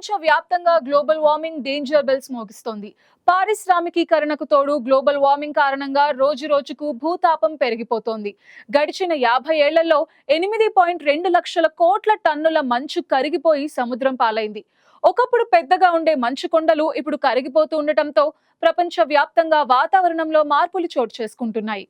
ప్రపంచ వ్యాప్తంగా global warming danger bells మోగిస్తోంది. పారిశ్రామికీకరణకు తోడు గ్లోబల్ వార్మింగ్ కారణంగా రోజు రోజుకు భూతాపం పెరిగిపోతోంది. గడిచిన యాభై ఏళ్ళలో ఎనిమిది పాయింట్ రెండు లక్షల కోట్ల టన్నుల మంచు కరిగిపోయి సముద్రం పాలైంది. ఒకప్పుడు పెద్దగా ఉండే మంచు కొండలు ఇప్పుడు కరిగిపోతూ ఉండటంతో ప్రపంచ వ్యాప్తంగా వాతావరణంలో మార్పులు చోటు చేసుకుంటున్నాయి.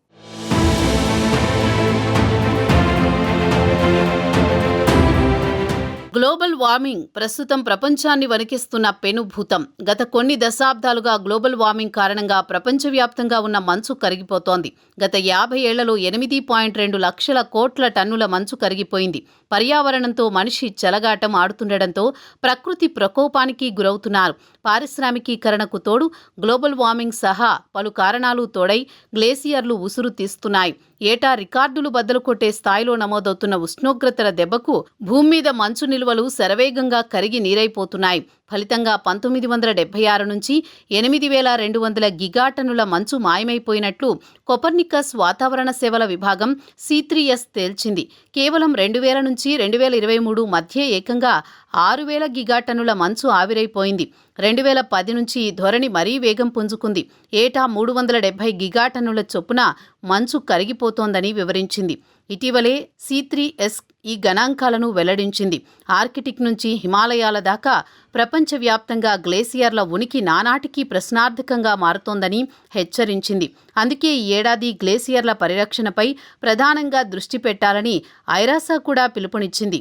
గ్లోబల్ వార్మింగ్ ప్రస్తుతం ప్రపంచాన్ని వణికిస్తున్న పెనుభూతం. గత కొన్ని దశాబ్దాలుగా గ్లోబల్ వార్మింగ్ కారణంగా ప్రపంచవ్యాప్తంగా ఉన్న మంచు కరిగిపోతోంది. గత యాభై ఏళ్ళలో ఎనిమిది పాయింట్ రెండు లక్షల కోట్ల టన్నుల మంచు కరిగిపోయింది. పర్యావరణంతో మనిషి చెలగాటం ఆడుతుండటంతో ప్రకృతి ప్రకోపానికి గురవుతున్నారు. పారిశ్రామికీకరణకు తోడు గ్లోబల్ వార్మింగ్ సహా పలు కారణాలు తోడై గ్లేసియర్లు ఉసురు తీస్తున్నాయి. ఏటా రికార్డులు బద్దలు కొట్టే స్థాయిలో నమోదవుతున్న ఉష్ణోగ్రతల దెబ్బకు భూమి మీద మంచు నిల్వలు శరవేగంగా కరిగి నీరైపోతున్నాయి. ఫలితంగా పంతొమ్మిది వందల డెబ్బై ఆరు నుంచి ఎనిమిది వేల రెండు వందల గిగాటనుల మంచు మాయమైపోయినట్లు కొపర్నికస్ వాతావరణ సేవల విభాగం సీత్రియస్ తేల్చింది. కేవలం రెండు వేల నుంచి రెండు వేల ఇరవై మూడు మధ్య ఏకంగా ఆరు వేల గిగాటనుల మంచు ఆవిరైపోయింది. రెండు వేల పది నుంచి ధోరణి మరీ వేగం పుంజుకుంది. ఏటా మూడు వందల డెబ్బై గిగాటనుల చొప్పున మంచు కరిగిపోతోందని వివరించింది. ఇటీవలే సీత్రీఎస్ త్రీ ఎస్ ఈ గణాంకాలను వెల్లడించింది. ఆర్కిటిక్ నుంచి హిమాలయాల దాకా ప్రపంచవ్యాప్తంగా గ్లేసియర్ల ఉనికి నానాటికీ ప్రశ్నార్థకంగా మారుతోందని హెచ్చరించింది. అందుకే ఈ ఏడాది గ్లేసియర్ల పరిరక్షణపై ప్రధానంగా దృష్టి పెట్టాలని ఐరాసా కూడా పిలుపునిచ్చింది.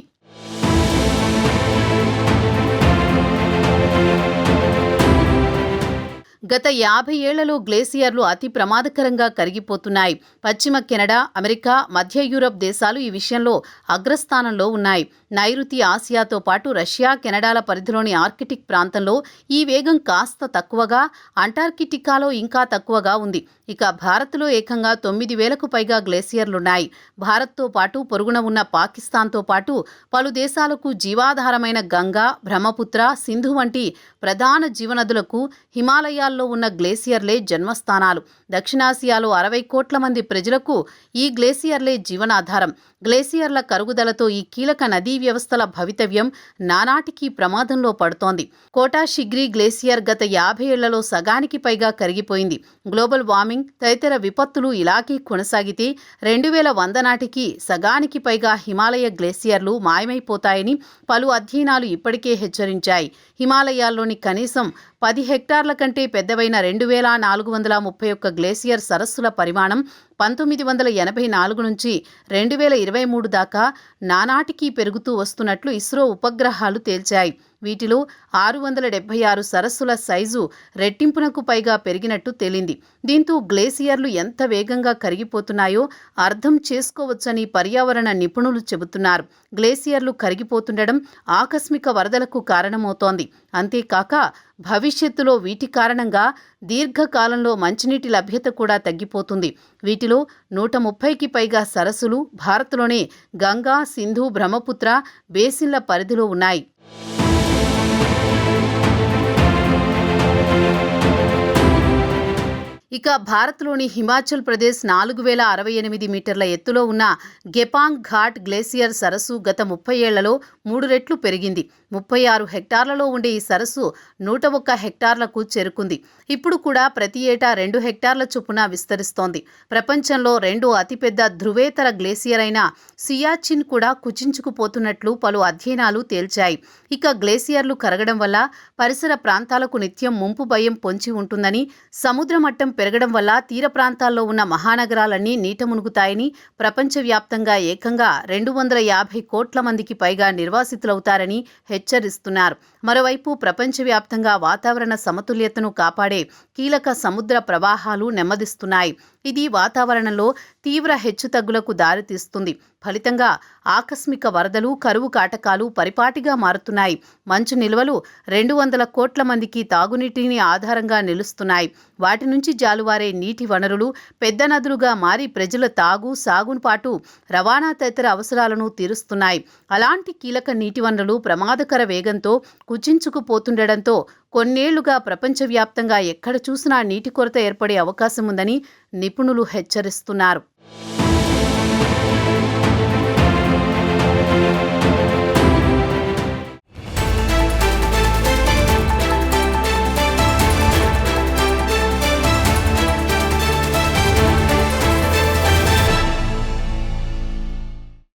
గత యాభై ఏళ్ళలో గ్లేసియర్లు అతి ప్రమాదకరంగా కరిగిపోతున్నాయి. పశ్చిమ కెనడా అమెరికా మధ్య యూరప్ దేశాలు ఈ విషయంలో అగ్రస్థానంలో ఉన్నాయి. నైరుతి ఆసియాతో పాటు రష్యా కెనడాల పరిధిలోని ఆర్కిటిక్ ప్రాంతంలో ఈ వేగం కాస్త తక్కువగా అంటార్కిటికాలో ఇంకా తక్కువగా ఉంది. ఇక భారత్లో ఏకంగా తొమ్మిది వేలకు పైగా గ్లేసియర్లున్నాయి. భారత్తో పాటు పొరుగున ఉన్న పాకిస్తాన్తో పాటు పలు దేశాలకు జీవాధారమైన గంగా బ్రహ్మపుత్ర సింధు వంటి ప్రధాన జీవనదులకు హిమాలయాల్లో ఉన్న గ్లేసియర్లే జన్మస్థానాలు. దక్షిణాసియాలో అరవై కోట్ల మంది ప్రజలకు ఈ గ్లేసియర్లే జీవనాధారం. గ్లేసియర్ల కరుగుదలతో ఈ కీలక నదీ వ్యవస్థల భవితవ్యం నానాటికి ప్రమాదంలో పడుతోంది. కోటాశిగ్రీ గ్లేసియర్ గత యాభై ఏళ్ళలో సగానికి పైగా కరిగిపోయింది. గ్లోబల్ వార్మింగ్ తదితర విపత్తులు ఇలాగే కొనసాగితే రెండు వేల వంద నాటికి సగానికి పైగా హిమాలయ గ్లేసియర్లు మాయమైపోతాయని పలు అధ్యయనాలు ఇప్పటికే హెచ్చరించాయి. హిమాలయాల్లోని కనీసం పది హెక్టార్ల కంటే పెద్దవైన రెండు వేల నాలుగు వందల ముప్పై ఒక్క గ్లేసియర్ సరస్సుల పరిమాణం పంతొమ్మిది వందల ఎనభై నాలుగు నుంచి రెండు వేల ఇరవై మూడు దాకా నానాటికీ పెరుగుతూ వస్తున్నట్లు ఇస్రో ఉపగ్రహాలు తేల్చాయి. వీటిలో ఆరు వందల డెబ్బై ఆరు సరస్సుల సైజు రెట్టింపునకు పైగా పెరిగినట్టు తేలింది. దీంతో గ్లేసియర్లు ఎంత వేగంగా కరిగిపోతున్నాయో అర్థం చేసుకోవచ్చని పర్యావరణ నిపుణులు చెబుతున్నారు. గ్లేసియర్లు కరిగిపోతుండడం ఆకస్మిక వరదలకు కారణమవుతోంది. అంతేకాక భవిష్యత్తులో వీటి కారణంగా దీర్ఘకాలంలో మంచినీటి లభ్యత కూడా తగ్గిపోతుంది. వీటిలో నూట ముప్పైకి పైగా సరస్సులు భారత్లోనే గంగా సింధు బ్రహ్మపుత్ర బేసిన్ల పరిధిలో ఉన్నాయి. ఇక భారత్లోని హిమాచల్ ప్రదేశ్ నాలుగు వేల అరవై ఎనిమిది మీటర్ల ఎత్తులో ఉన్న గెపాంగ్ ఘాట్ గ్లేసియర్ సరస్సు గత ముప్పై ఏళ్ళలో మూడు రెట్లు పెరిగింది. ముప్పై ఆరు హెక్టార్లలో ఉండే ఈ సరస్సు నూట ఒక్క హెక్టార్లకు చేరుకుంది. ఇప్పుడు కూడా ప్రతి ఏటా రెండు హెక్టార్ల చొప్పున విస్తరిస్తోంది. ప్రపంచంలో రెండు అతిపెద్ద ధృవేతర గ్లేసియర్ అయిన సియాచిన్ కూడా కుచించుకుపోతున్నట్లు పలు అధ్యయనాలు తేల్చాయి. ఇక గ్లేసియర్లు కరగడం వల్ల పరిసర ప్రాంతాలకు నిత్యం ముంపు భయం పొంచి ఉంటుందని సముద్ర మట్టం పెరగడం వల్ల తీర ప్రాంతాల్లో ఉన్న మహానగరాలన్నీ నీట మునుగుతాయని ప్రపంచవ్యాప్తంగా ఏకంగా రెండు వందల యాభై కోట్ల మందికి పైగా నిర్వాసితులవుతారని హెచ్చరిస్తున్నారు. మరోవైపు ప్రపంచవ్యాప్తంగా వాతావరణ సమతుల్యతను కాపాడే కీలక సముద్ర ప్రవాహాలు నెమ్మదిస్తున్నాయి. ఇది వాతావరణంలో తీవ్ర హెచ్చుతగ్గులకు దారితీస్తుంది ఫలితంగా ఆకస్మిక వరదలు కరువు కాటకాలు పరిపాటిగా మారుతున్నాయి. మంచు నిల్వలు రెండు వందల కోట్ల మందికి తాగునీటిని ఆధారంగా నిలుస్తున్నాయి. వాటి నుంచి జాలువారే నీటి వనరులు పెద్ద నదులుగా మారి ప్రజల తాగు సాగును పాటు రవాణా తదితర అవసరాలను తీరుస్తున్నాయి. అలాంటి కీలక నీటి వనరులు ప్రమాదకర వేగంతో కుచించుకుపోతుండటంతో కొన్నేళ్ళుగా ప్రపంచవ్యాప్తంగా ఎక్కడ చూసినా నీటి కొరత ఏర్పడే అవకాశం ఉందని నిపుణులు హెచ్చరిస్తున్నారు.